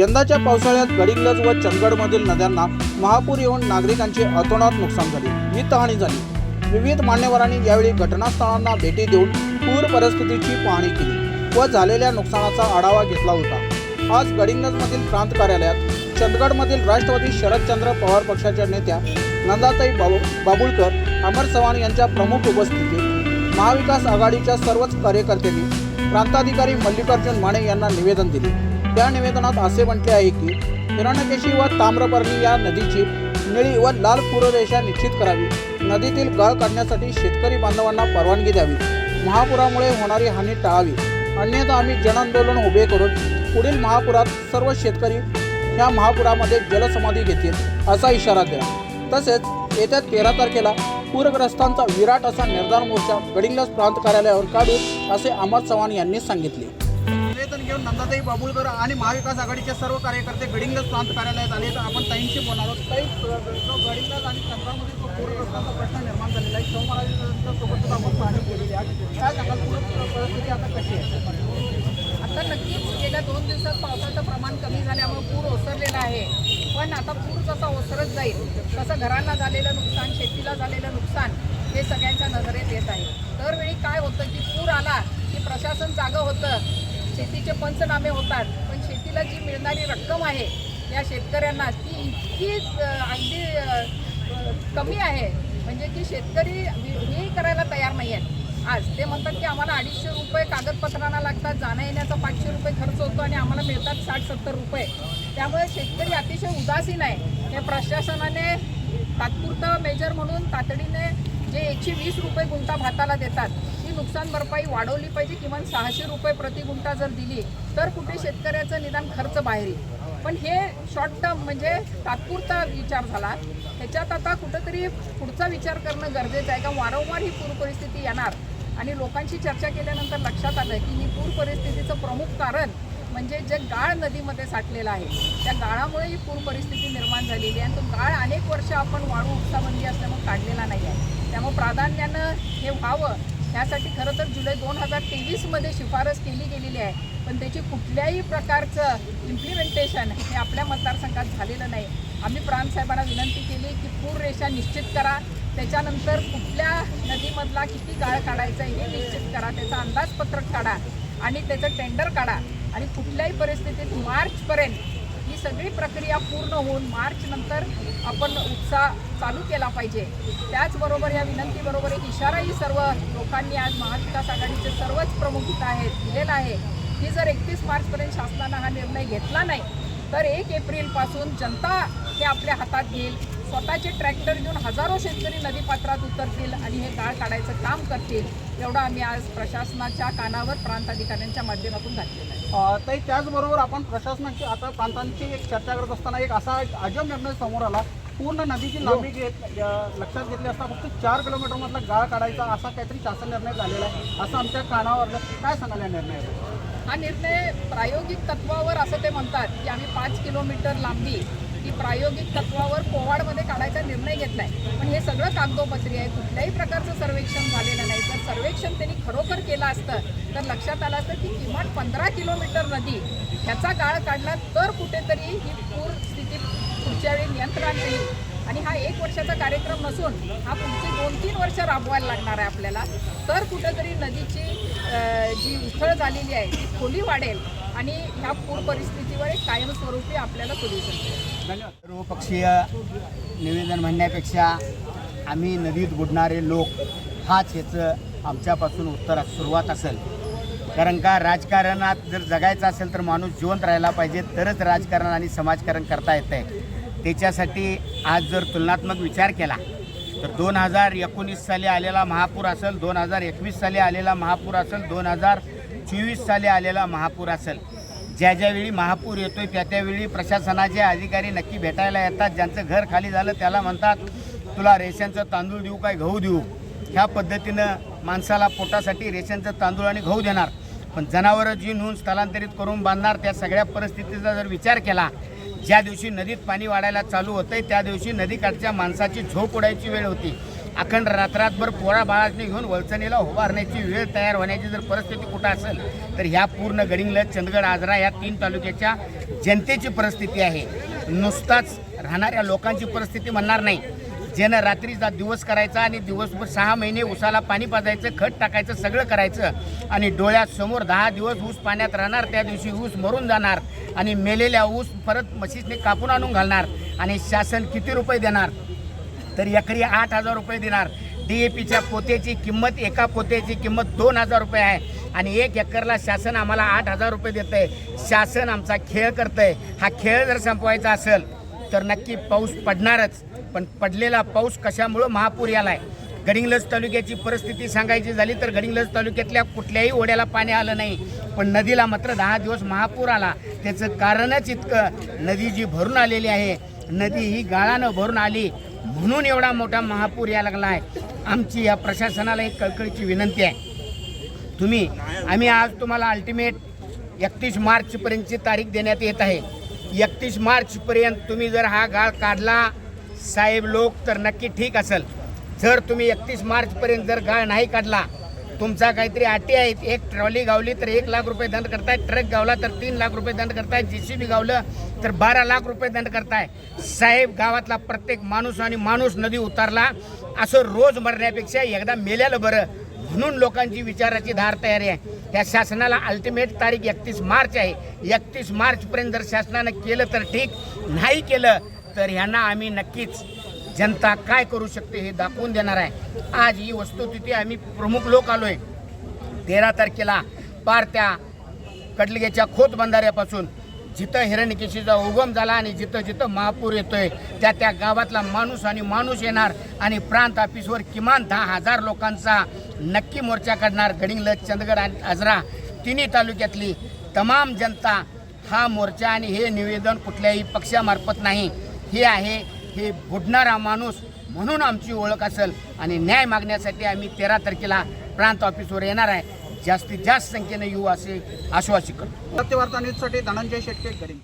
यंदाच्या पावसाळ्यात गडिंगज व चंदगडमधील नद्यांना महापूर येऊन नागरिकांचे अतोनात नुकसान झाले वित्तहानी झाली. विविध मान्यवरांनी यावेळी घटनास्थळांना भेटी देऊन पूर परिस्थितीची पाहणी केली व झालेल्या नुकसानाचा आढावा घेतला होता. आज गडिंगजमधील प्रांत कार्यालयात चंदगडमधील राष्ट्रवादी शरदचंद्र पवार पक्षाच्या नेत्या नंदाताई बाबू बाबुळकर अमर चव्हाण यांच्या प्रमुख उपस्थितीत महाविकास आघाडीच्या सर्वच कार्यकर्त्यांनी प्रांताधिकारी मल्लिकार्जुन माने यांना निवेदन दिले. त्या निवेदनात असे म्हटले आहे की हिरण्यकेशी व ताम्रपर्णी या नदीची निळी व लाल पूररेषा निश्चित करावी. नदीतील गाळ काढण्यासाठी शेतकरी बांधवांना परवानगी द्यावी. महापुरामुळे होणारी हानी टाळावी. अन्यथा आम्ही जनआंदोलन उभे करून पुढील महापुरात सर्व शेतकरी या महापुरामध्ये जलसमाधी घेतील असा इशारा द्या. तसेच येत्या तेरा तारखेला पूरग्रस्तांचा विराट असा निर्धार मोर्चा गडिंग्लज प्रांत कार्यालयावर काढू असे अमर चव्हाण यांनी सांगितले. निवेदन घेऊन नंदाताई बाबुळकर आणि महाविकास आघाडीचे सर्व कार्यकर्ते गडिंग्लज प्रांत कार्यालयात आले. तर आपण ताईंशी बोलणार आहोत. ताई जो आणि चंद्रामध्ये जो पूरग्रस्तांचा प्रश्न निर्माण झालेला आहे शिवमहाराजांच्या सोबत सुद्धा आपण पाहणी केलेली आहे. काय सांगाल पूर परिस्थिती आता कशी आहे? आता नक्कीच गेल्या दोन दिवसात पावसाचं प्रमाण कमी झाल्यामुळे पूर ओसरलेला आहे. पण आता पूर जसा ओसरत जाईल तसं घरांना झालेलं नुकसान शेतीला झालेलं नुकसान हे सगळ्यांच्या नजरेत येत आहे. दरवेळी काय होतं की पूर आला की प्रशासन जागं होतं शेतीचे पंचनामे होतात. पण शेतीला जी मिळणारी रक्कम आहे या शेतकऱ्यांना ती इतकी अगदी कमी आहे. म्हणजे की शेतकरी हेही हे करायला तयार नाही आहेत. आज ते म्हणतात की आम्हाला अडीचशे रुपये कागदपत्रांना लागतात जाण्या येण्याचा पाचशे रुपये खर्च होतो आणि आम्हाला मिळतात साठ सत्तर रुपये. त्यामुळे शेतकरी अतिशय उदासीन आहे. हे प्रशासनाने तात्पुरतं मेजर म्हणून तातडीने जे एकशे वीस रुपये गुंठा भाताला देतात ती नुकसान भरपाई वाढवली पाहिजे किमान सहाशे रुपये प्रति गुंठा जर दिली तर कुठे शेतकऱ्याचं निदान खर्च बाहेर येईल पण हे शॉर्ट टर्म म्हणजे तात्पुरता विचार झाला. ह्याच्यात आता कुठंतरी पुढचा विचार करणं गरजेचं आहे का वारंवार ही पूर परिस्थिती येणार. आणि लोकांशी चर्चा केल्यानंतर लक्षात आलं की ही पूर परिस्थितीचं प्रमुख कारण म्हणजे जे गाळ नदीमध्ये साठलेलं आहे त्या गाळामुळे ही पूर परिस्थिती निर्माण झालेली आहे आणि तो गाळ अनेक वर्ष आपण वाळू उपसाबंदी असल्यामुळे काढलेला नाही आहे. त्यामुळे प्राधान्यानं हे व्हावं यासाठी खरं तर जुलै दोन हजार तेवीसमध्ये शिफारस केली गेलेली आहे. पण त्याची कुठल्याही प्रकारचं इम्प्लिमेंटेशन हे आपल्या मतदारसंघात झालेलं नाही. आम्ही प्रांतसाहेबांना विनंती केली की पूर रेषा निश्चित करा. त्याच्यानंतर कुठल्या नदीमधला किती गाळ काढायचा आहे हे निश्चित करा. त्याचं अंदाजपत्रक काढा आणि त्याचं टेंडर काढा. आणि कुठल्याही परिस्थितीत मार्चपर्यंत ही सगळी प्रक्रिया पूर्ण होऊन मार्चनंतर आपण उत्साह चालू केला पाहिजे. त्याचबरोबर या विनंतीबरोबर एक इशाराही सर्व लोकांनी आज महाविकास आघाडीचे सर्वच प्रमुख आहेत दिलेला आहे. की जर एकतीस मार्चपर्यंत शासनानं हा निर्णय घेतला नाही तर एक एप्रिलपासून जनता हे आपल्या हातात घेईल. स्वतःचे ट्रॅक्टर घेऊन हजारो शेतकरी नदीपात्रात उतरतील आणि हे गाळ काढायचं काम करतील एवढं आम्ही आज प्रशासनाच्या कानावर प्रांत अधिकाऱ्यांच्या माध्यमातून घातलेलं आहे. अ, ताई त्याचबरोबर आपण प्रशासनाची आता प्रांतांची एक चर्चा करत असताना एक असा एक अजब निर्णय समोर आला. पूर्ण नदीची लांबी घेत लक्षात घेतली असता फक्त चार किलोमीटर मधला गाळ काढायचा असा काहीतरी शासन निर्णय झालेला आहे असं आमच्या कानावर. काय सांगाल या निर्णयावर? हा निर्णय प्रायोगिक तत्वावर असं ते म्हणतात की आम्ही पाच किलोमीटर लांबी की प्रायोगिक तत्वावर पोवाडमध्ये काढायचा निर्णय घेतला आहे पण हे सगळं कागदोपत्री आहे. कुठल्याही प्रकारचं सर्वेक्षण झालेलं नाही. जर सर्वेक्षण त्यांनी खरोखर केलं असतं तर लक्षात आलं असतं की किमान पंधरा किलोमीटर नदी ह्याचा गाळ काढला तर कुठेतरी ही पूर स्थिती पुढच्या वेळी नियंत्रणात येईल. आणि हा एक वर्षाचा कार्यक्रम नसून हा पुढची दोन तीन वर्ष राबवायला लागणार आहे आपल्याला. तर कुठेतरी नदीची जी उथळ झालेली आहे ती खोली वाढेल. आणि ह्या पूर परिस्थितीवर एक कायमस्वरूपी आपल्याला सोल्युशन मिळेल. धन्यवाद. सर्वपक्षीय निवेदन म्हणण्यापेक्षा आम्ही नदीत बुडणारे लोक हाच ह्याचं आमच्यापासून उत्तर सुरुवात असेल. कारण का राजकारणात जर जगायचं असेल तर माणूस जिवंत राहायला पाहिजे तरच राजकारण आणि समाजकारण करता येतं आहे त्याच्यासाठी आज जर तुलनात्मक विचार केला तर दोन हजार एकोणीस साली आलेला महापूर असेल दोन हजार एकवीस साली आलेला महापूर असेल दोन हजार चोवीस साली आलेला महापूर असेल. ज्या ज्यावेळी महापूर येतोय त्या त्यावेळी प्रशासनाचे अधिकारी नक्की भेटायला येतात. ज्यांचं घर खाली झालं त्याला म्हणतात तुला रेशनचं तांदूळ देऊ काय? गहू देऊ. ह्या पद्धतीनं माणसाला पोटासाठी रेशनचं तांदूळ आणि गहू देणार. पण जनावरं जी नोंद स्थलांतरित करून बांधणार त्या सगळ्या परिस्थितीचा जर विचार केला ज्या दिवशी नदीत पाणी वाढायला चालू होतंय त्या दिवशी नदीकाठच्या माणसाची झोप उडायची वेळ होती. अखंड रात्रातभर पोरा बाळाने घेऊन वलचणीला उभारण्याची वेळ तयार होण्याची जर परिस्थिती कुठं असेल तर ह्या पूर्ण गडिंगलज चंदगड आजरा या तीन तालुक्याच्या जनतेची परिस्थिती आहे. नुसताच राहणाऱ्या लोकांची परिस्थिती म्हणणार नाही. ज्यानं रात्रीचा दिवस करायचा आणि दिवसभर सहा महिने उसाला पाणी पाजायचं खत टाकायचं सगळं करायचं आणि डोळ्यासमोर दहा दिवस ऊस पाण्यात राहणार त्या दिवशी ऊस मरून जाणार आणि मेलेल्या ऊस परत मशीसने कापून आणून घालणार आणि शासन किती रुपये देणार? तर एकरी आठ हजार रुपये देणार. डी ए पीच्या पोत्याची किंमत एका पोत्याची किंमत दोन हजार रुपये आहे. आणि एक एकरला शासन आम्हाला आठ हजार रुपये देतं आहे शासन आमचा खेळ करतं आहे हा खेळ जर संपवायचा असेल तर नक्की पाऊस पडणारच. पण पडलेला पाऊस कशामुळं महापूर याला आहे गडिंगलज तालुक्याची परिस्थिती सांगायची झाली तर गडिंगलज तालुक्यातल्या कुठल्याही ओढ्याला पाणी आलं नाही. पण नदीला मात्र दहा दिवस महापूर आला. त्याचं कारणच इतकं. नदी जी भरून आलेली आहे नदी ही गाळानं भरून आली. म्हणून एवढा मोठा महापूर या लागला आहे. आमची या प्रशासनाला एक कळकळीची विनंती आहे. तुम्ही आम्ही आज तुम्हाला अल्टिमेट एकतीस मार्चपर्यंतची तारीख देण्यात येत आहे. एकतीस मार्चपर्यंत तुम्ही जर हा गाळ काढला साहेब लोक तर नक्की ठीक असेल. जर तुम्ही एकतीस मार्चपर्यंत जर गाळ नाही काढला तुमचा काहीतरी अटी आहेत. एक ट्रॉली गावली तर एक लाख रुपये दंड करताय. ट्रक गावला तर तीन लाख रुपये दंड करताय. जे सी बी गावलं तर बारा लाख रुपये दंड करताय. साहेब गावातला प्रत्येक माणूस आणि माणूस नदी उतारला. असं रोज मरण्यापेक्षा एकदा मेल्यालं बरं. म्हणून लोकांची विचाराची धार तयारी आहे. त्या शासनाला अल्टिमेट तारीख एकतीस मार्च आहे. एकतीस मार्चपर्यंत जर शासनानं केलं तर ठीक. नाही केलं तर ह्यांना आम्ही नक्कीच जनता काय करू शकते हे दाखवून देणार आहे. आज ही वस्तुस्थिती आम्ही प्रमुख लोक आलोय. तेरा तारखेला पार त्या खोत बंधाऱ्यापासून जिथं हिरण्यकेशीचा उगम झाला आणि जिथं जिथं महापूर येतोय त्या त्या गावातला माणूस आणि माणूस येणार आणि प्रांत ऑफिसवर किमान दहा हजार लोकांचा नक्की मोर्चा काढणार. गडिंगलज चंदगड आणि आजरा तिन्ही तालुक्यातली तमाम जनता हा मोर्चा आणि हे निवेदन कुठल्याही पक्षामार्फत नाही. हे आहे हे बुडणारा माणूस म्हणून आमची ओळख असेल आणि न्याय मागण्यासाठी आम्ही तेरा तारखेला प्रांत ऑफिसवर येणार आहे. जास्तीत जास्त संख्येने येऊ असे आश्वासित करतो. सत्यवार्ता न्यूजसाठी धनंजय शेट्टे करीन